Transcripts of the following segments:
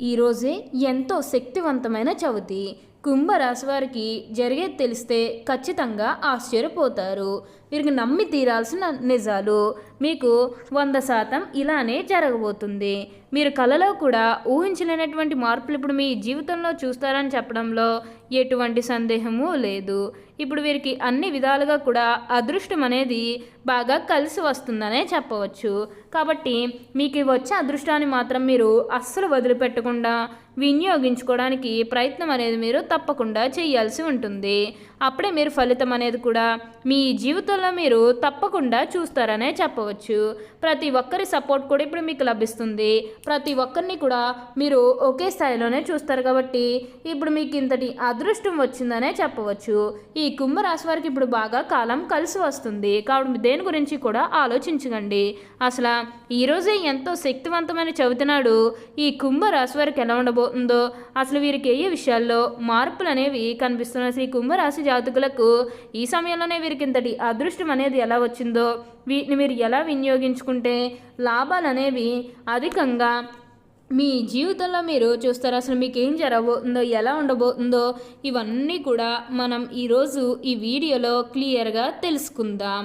ఈరోజే ఎంతో శక్తివంతమైన చవితి. కుంభరాశి వారికి జరిగేది తెలిస్తే ఖచ్చితంగా ఆశ్చర్యపోతారు. వీరికి నమ్మి తీరాల్సిన నిజాలు మీకు వంద శాతం ఇలానే జరగబోతుంది. మీరు కలలో కూడా ఊహించలేనటువంటి మార్పులు ఇప్పుడు మీ జీవితంలో చూస్తారని చెప్పడంలో ఎటువంటి సందేహము లేదు. ఇప్పుడు వీరికి అన్ని విధాలుగా కూడా అదృష్టం అనేది బాగా కలిసి వస్తుందనే చెప్పవచ్చు. కాబట్టి మీకు వచ్చే అదృష్టాన్ని మాత్రం మీరు అస్సలు వదిలిపెట్టకుండా వినియోగించుకోవడానికి ప్రయత్నం అనేది మీరు తప్పకుండా చేయాల్సి ఉంటుంది. అప్పుడే మీరు ఫలితం అనేది కూడా మీ జీవితంలో మీరు తప్పకుండా చూస్తారనే చెప్పవచ్చు. ప్రతి ఒక్కరి సపోర్ట్ కూడా ఇప్పుడు మీకు లభిస్తుంది. ప్రతి ఒక్కరిని కూడా మీరు ఒకే స్థాయిలోనే చూస్తారు కాబట్టి ఇప్పుడు మీకు ఇంతటి అదృష్టం వచ్చిందనే చెప్పవచ్చు. ఈ కుంభరాశి వారికి ఇప్పుడు బాగా కాలం కలిసి వస్తుంది. కాబట్టి దేని గురించి కూడా ఆలోచించకండి. అసలు ఈరోజే ఎంతో శక్తివంతమైన చెబుతున్నాడు ఈ కుంభరాశి వారికి ఎలా ఉండబో ఉందో అసలు వీరికి ఏ విషయాల్లో మార్పులు అనేవి కనిపిస్తున్నాయి? అసలు ఈ కుంభరాశి జాతకులకు ఈ సమయంలోనే వీరికి ఇంతటి అదృష్టం అనేది ఎలా వచ్చిందో? వీటిని మీరు ఎలా వినియోగించుకుంటే లాభాలు అనేవి అధికంగా మీ జీవితంలో మీరు చూస్తారు. అసలు మీకు ఏం జరగబోతుందో ఎలా ఉండబోతుందో ఇవన్నీ కూడా మనం ఈరోజు ఈ వీడియోలో క్లియర్గా తెలుసుకుందాం.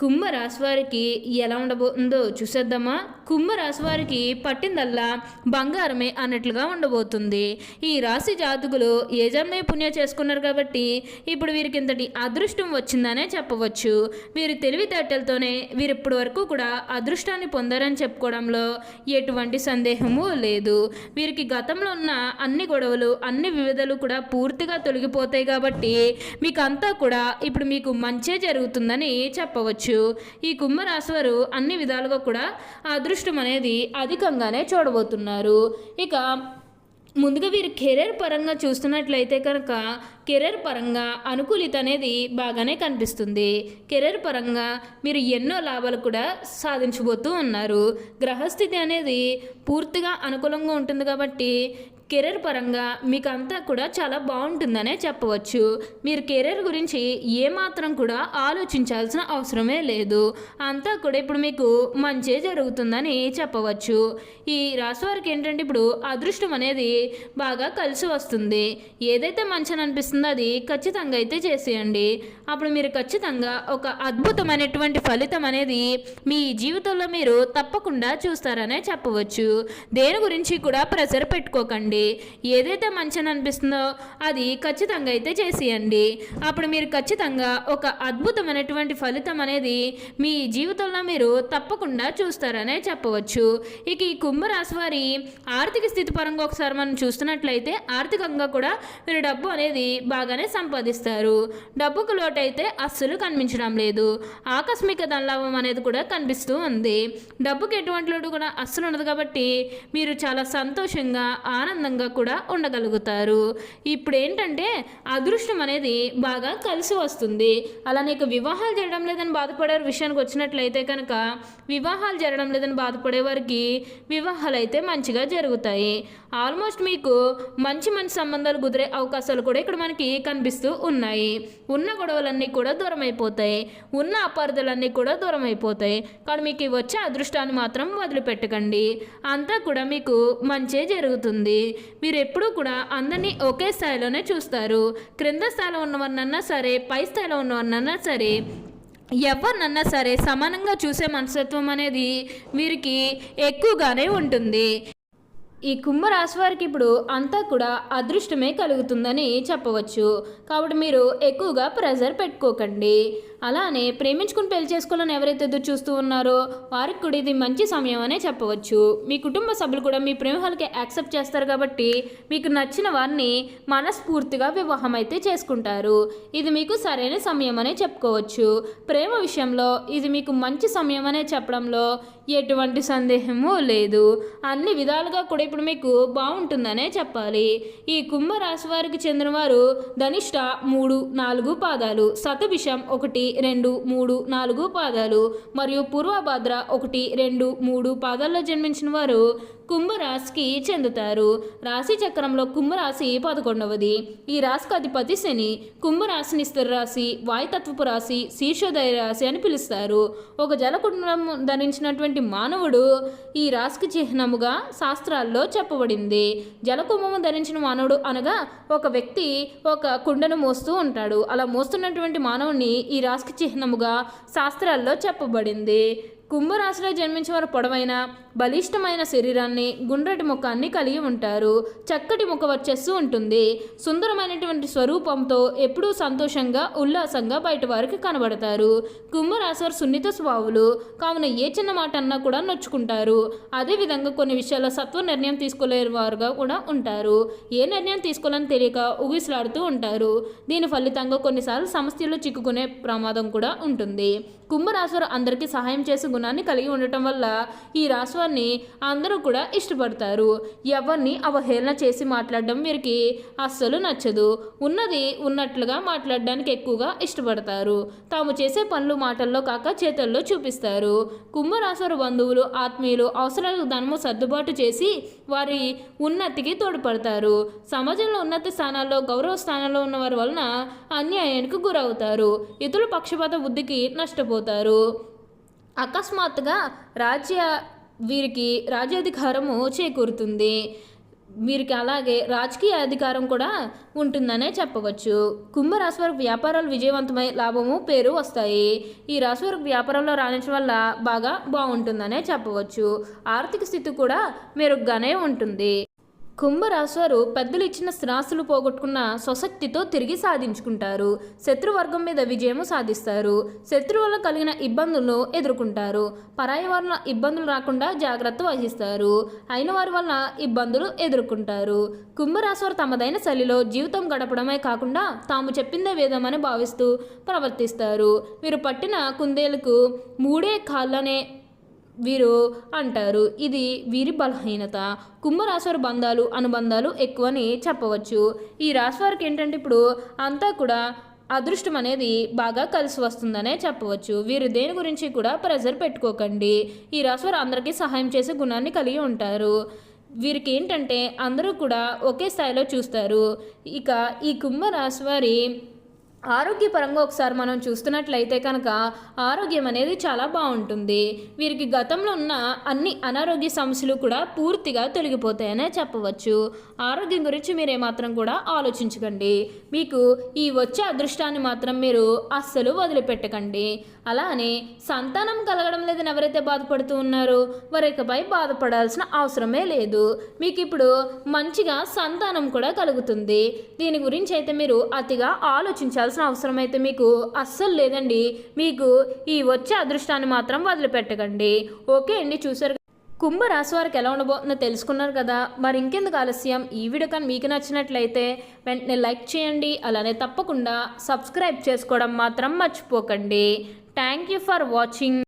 కుంభరాశి వారికి ఎలా ఉండబోతుందో చూసేద్దామా? కుంభరాశి వారికి పట్టిందల్లా బంగారమే అన్నట్లుగా ఉండబోతుంది. ఈ రాశి జాతకులు యజమే పుణ్య చేసుకున్నారు కాబట్టి ఇప్పుడు వీరికి ఇంతటి అదృష్టం వచ్చిందనే చెప్పవచ్చు. వీరి తెలివితేటలతోనే వీరు ఇప్పటి వరకు కూడా అదృష్టాన్ని పొందారని చెప్పుకోవడంలో ఎటువంటి సందేహము లేదు. వీరికి గతంలో ఉన్న అన్ని గొడవలు అన్ని వివిధలు కూడా పూర్తిగా తొలగిపోతాయి కాబట్టి మీకు అంతా కూడా ఇప్పుడు మీకు మంచే జరుగుతుందని చెప్పవచ్చు. ఈ కుంభరాశి వారు అన్ని విధాలుగా కూడా అదృష్ట అదృష్టం అనేది అధికంగానే చూడబోతున్నారు. ఇక ముందుగా వీరు కెరీర్ పరంగా చూస్తున్నట్లయితే కనుక కెరీర్ పరంగా అనుకూలిత అనేది బాగానే కనిపిస్తుంది. కెరీర్ పరంగా మీరు ఎన్నో లాభాలు కూడా సాధించబోతూ ఉన్నారు. గ్రహస్థితి అనేది పూర్తిగా అనుకూలంగా ఉంటుంది కాబట్టి కెరీర్ పరంగా మీకు అంతా కూడా చాలా బాగుంటుందనే చెప్పవచ్చు. మీరు కెరీర్ గురించి ఏమాత్రం కూడా ఆలోచించాల్సిన అవసరమే లేదు. అంతా కూడా ఇప్పుడు మీకు మంచే జరుగుతుందని చెప్పవచ్చు. ఈ రాశి వారికి ఏంటంటే ఇప్పుడు అదృష్టం అనేది బాగా కలిసి వస్తుంది. ఏదైతే మంచిని అనిపిస్తుందో అది ఖచ్చితంగా అయితే చేసేయండి. అప్పుడు మీరు ఖచ్చితంగా ఒక అద్భుతమైనటువంటి ఫలితం అనేది మీ జీవితంలో మీరు తప్పకుండా చూస్తారనే చెప్పవచ్చు. దేని గురించి కూడా ప్రెషర్ పెట్టుకోకండి. ఏదైతే మంచిని అనిపిస్తుందో అది ఖచ్చితంగా అయితే చేసేయండి. అప్పుడు మీరు ఖచ్చితంగా ఒక అద్భుతమైనటువంటి ఫలితం అనేది మీ జీవితంలో మీరు తప్పకుండా చూస్తారనే చెప్పవచ్చు. ఇక ఈ కుంభరాశి వారి ఆర్థిక స్థితి పరంగా ఒకసారి మనం చూస్తున్నట్లయితే ఆర్థికంగా కూడా మీరు డబ్బు అనేది బాగానే సంపాదిస్తారు. డబ్బుకు లోటైతే అస్సలు కనిపించడం లేదు. ఆకస్మిక ధనలాభం అనేది కూడా కనిపిస్తూ ఉంది. డబ్బుకి ఎటువంటి లోటు కూడా అస్సలు ఉండదు కాబట్టి మీరు చాలా సంతోషంగా ఆనందంగా కూడా ఉండగలుగుతారు. ఇప్పుడు ఏంటంటే అదృష్టం అనేది బాగా కలిసి వస్తుంది. అలానే ఇక వివాహాలు జరగడం లేదని బాధపడే విషయానికి వచ్చినట్లయితే కనుక వివాహాలు జరగడం లేదని బాధపడే వారికి వివాహాలు అయితే మంచిగా జరుగుతాయి. ఆల్మోస్ట్ మీకు మంచి మంచి సంబంధాలు కుదిరే అవకాశాలు కూడా ఇక్కడ మనకి కనిపిస్తూ ఉన్నాయి. ఉన్న గొడవలన్నీ కూడా దూరం అయిపోతాయి. ఉన్న అపార్థలన్నీ కూడా దూరం అయిపోతాయి. కానీ మీకు వచ్చే అదృష్టాన్ని మాత్రం వదిలిపెట్టకండి. అంతా కూడా మీకు మంచే జరుగుతుంది. మీరు ఎప్పుడూ కూడా అందరినీ ఒకే స్థాయిలోనే చూస్తారు. క్రింద స్థాయిలో ఉన్నవన్నన్నా సరే పై స్థాయిలో ఉన్నవన్నన్నా సరే ఎవరినన్నా సరే సమానంగా చూసే మనస్తత్వం అనేది వీరికి ఎక్కువగానే ఉంటుంది. ఈ కుంభరాశి వారికి ఇప్పుడు అంతా కూడా అదృష్టమే కలుగుతుందని చెప్పవచ్చు. కాబట్టి మీరు ఎక్కువగా ప్రెజర్ పెట్టుకోకండి. అలానే ప్రేమించుకుని పెళ్ళి చేసుకోవాలని ఎవరైతే ఎదురు చూస్తూ ఉన్నారో వారికి కూడా ఇది మంచి సమయం అనే చెప్పవచ్చు. మీ కుటుంబ సభ్యులు కూడా మీ ప్రేమహాలకి యాక్సెప్ట్ చేస్తారు కాబట్టి మీకు నచ్చిన వారిని మనస్ఫూర్తిగా వివాహం అయితే చేసుకుంటారు. ఇది మీకు సరైన సమయం అనే చెప్పుకోవచ్చు. ప్రేమ విషయంలో ఇది మీకు మంచి సమయం అనే చెప్పడంలో ఎటువంటి సందేహము లేదు. అన్ని విధాలుగా కూడా ఇప్పుడు మీకు బాగుంటుందనే చెప్పాలి. ఈ కుంభరాశి వారికి చెందిన వారు ధనిష్ట మూడు నాలుగు పాదాలు సతభిషం ఒకటి రెండు మూడు నాలుగు పాదాలు మరియు పూర్వభద్ర ఒకటి రెండు మూడు పాదాల్లో జన్మించిన వారు కుంభరాశికి చెందుతారు. రాశి చక్రంలో కుంభరాశి పదకొండవది. ఈ రాశికి అధిపతి శని. కుంభరాశిని స్థిర రాశి వాయుతత్వపు రాశి శీర్షోదయ రాశి అని పిలుస్తారు. ఒక జలకుండం ధరించినటువంటి మానవుడు ఈ రాశికి చిహ్నముగా శాస్త్రాల్లో చెప్పబడింది. జలకుంభము ధరించిన మానవుడు అనగా ఒక వ్యక్తి ఒక కుండను మోస్తూ ఉంటాడు. అలా మోస్తున్నటువంటి మానవుని ఈ రాశికి చిహ్నముగా శాస్త్రాల్లో చెప్పబడింది. కుంభరాశిలో జన్మించిన వారు పొడవైన బలిష్టమైన శరీరాన్ని గుండ్రటి ముఖాన్ని కలిగి ఉంటారు. చక్కటి ముఖ వచ్చస్సు ఉంటుంది. సుందరమైనటువంటి స్వరూపంతో ఎప్పుడూ సంతోషంగా ఉల్లాసంగా బయట వారికి కనబడతారు. కుంభరాశి వారు సున్నిత స్వభావులు. కావున ఏ చిన్న మాట అన్నా కూడా నొచ్చుకుంటారు. అదేవిధంగా కొన్ని విషయాల్లో సత్వ నిర్ణయం తీసుకోలేని వారుగా కూడా ఉంటారు. ఏ నిర్ణయం తీసుకోవాలని తెలియక ఊగిసలాడుతూ ఉంటారు. దీని ఫలితంగా కొన్నిసార్లు సమస్యల్లో చిక్కుకునే ప్రమాదం కూడా ఉంటుంది. కుంభరాశివారు అందరికీ సహాయం చేసే గుణాన్ని కలిగి ఉండటం వల్ల ఈ రాశివారిని అందరూ కూడా ఇష్టపడతారు. ఎవరిని అవహేళన చేసి మాట్లాడడం వీరికి అస్సలు నచ్చదు. ఉన్నది ఉన్నట్లుగా మాట్లాడడానికి ఎక్కువగా ఇష్టపడతారు. తాము చేసే పనులు మాటల్లో కాక చేతల్లో చూపిస్తారు. కుంభరాశివారి బంధువులు ఆత్మీయులు అవసరాలకు ధనము సర్దుబాటు చేసి వారి ఉన్నతికి తోడ్పడతారు. సమాజంలో ఉన్నత స్థానాల్లో గౌరవ స్థానాల్లో ఉన్న వారి వలన అన్యాయానికి గురవుతారు. ఇతరుల పక్షపాత బుద్ధికి నష్టపోతారు. అకస్మాత్తుగా రాజ్య వీరికి రాజ్యాధికారము చేకూరుతుంది. వీరికి అలాగే రాజకీయ అధికారం కూడా ఉంటుందనే చెప్పవచ్చు. కుంభరాశి వారికి వ్యాపారాలు విజయవంతమై లాభము పేరు వస్తాయి. ఈ రాశి వారికి వ్యాపారంలో రాణించడం వల్ల బాగా బాగుంటుందనే చెప్పవచ్చు. ఆర్థిక స్థితి కూడా మెరుగ్గానే ఉంటుంది. కుంభరాశివారు పెద్దలు ఇచ్చిన స్థిరాస్తులు పోగొట్టుకున్న స్వశక్తితో తిరిగి సాధించుకుంటారు. శత్రువర్గం మీద విజయము సాధిస్తారు. శత్రు వల్ల కలిగిన ఇబ్బందులను ఎదుర్కొంటారు. పరాయి వల్ల ఇబ్బందులు రాకుండా జాగ్రత్త వహిస్తారు. అయిన వారి వల్ల ఇబ్బందులు ఎదుర్కొంటారు. కుంభరాశివారు తమదైన శైలిలో జీవితం గడపడమే కాకుండా తాము చెప్పిందే వేదమని భావిస్తూ ప్రవర్తిస్తారు. వీరు పట్టిన కుందేలకు మూడే కాళ్ళనే వీరు అంటారు. ఇది వీరి బలహీనత. కుంభరాశివారి బంధాలు అనుబంధాలు ఎక్కువని చెప్పవచ్చు. ఈ రాశి వారికి ఏంటంటే ఇప్పుడు అంతా కూడా అదృష్టం అనేది బాగా కలిసి వస్తుందనే చెప్పవచ్చు. వీరు దేని గురించి కూడా ప్రెజర్ పెట్టుకోకండి. ఈ రాశి వారు అందరికీ సహాయం చేసే గుణాన్ని కలిగి ఉంటారు. వీరికి ఏంటంటే అందరూ కూడా ఒకే స్థాయిలో చూస్తారు. ఇక ఈ కుంభరాశి వారి ఆరోగ్యపరంగా ఒకసారి మనం చూస్తున్నట్లయితే కనుక ఆరోగ్యం అనేది చాలా బాగుంటుంది. వీరికి గతంలో ఉన్న అన్ని అనారోగ్య సమస్యలు కూడా పూర్తిగా తొలగిపోతాయనే చెప్పవచ్చు. ఆరోగ్యం గురించి మీరు ఏమాత్రం కూడా ఆలోచించకండి. మీకు ఈ వచ్చే అదృష్టాన్ని మాత్రం మీరు అస్సలు వదిలిపెట్టకండి. అలానే సంతానం కలగడం లేదని ఎవరైతే బాధపడుతూ ఉన్నారో వారికపై బాధపడాల్సిన అవసరమే లేదు. మీకు ఇప్పుడు మంచిగా సంతానం కూడా కలుగుతుంది. దీని గురించి అయితే మీరు అతిగా ఆలోచించాల్సిన అవసరం అయితే మీకు అస్సలు లేదండి. మీకు ఈ వచ్చే అదృష్టాన్ని మాత్రం వదిలిపెట్టకండి. ఓకే అండి చూసారు కుంభరాశి వారికి ఎలా ఉండబోతుందో తెలుసుకున్నారు కదా. మరి ఇంకెందుకు ఆలస్యం? ఈ వీడియో కానీ మీకు నచ్చినట్లయితే వెంటనే లైక్ చేయండి. అలానే తప్పకుండా సబ్స్క్రైబ్ చేసుకోవడం మాత్రం మర్చిపోకండి. Thank you for watching.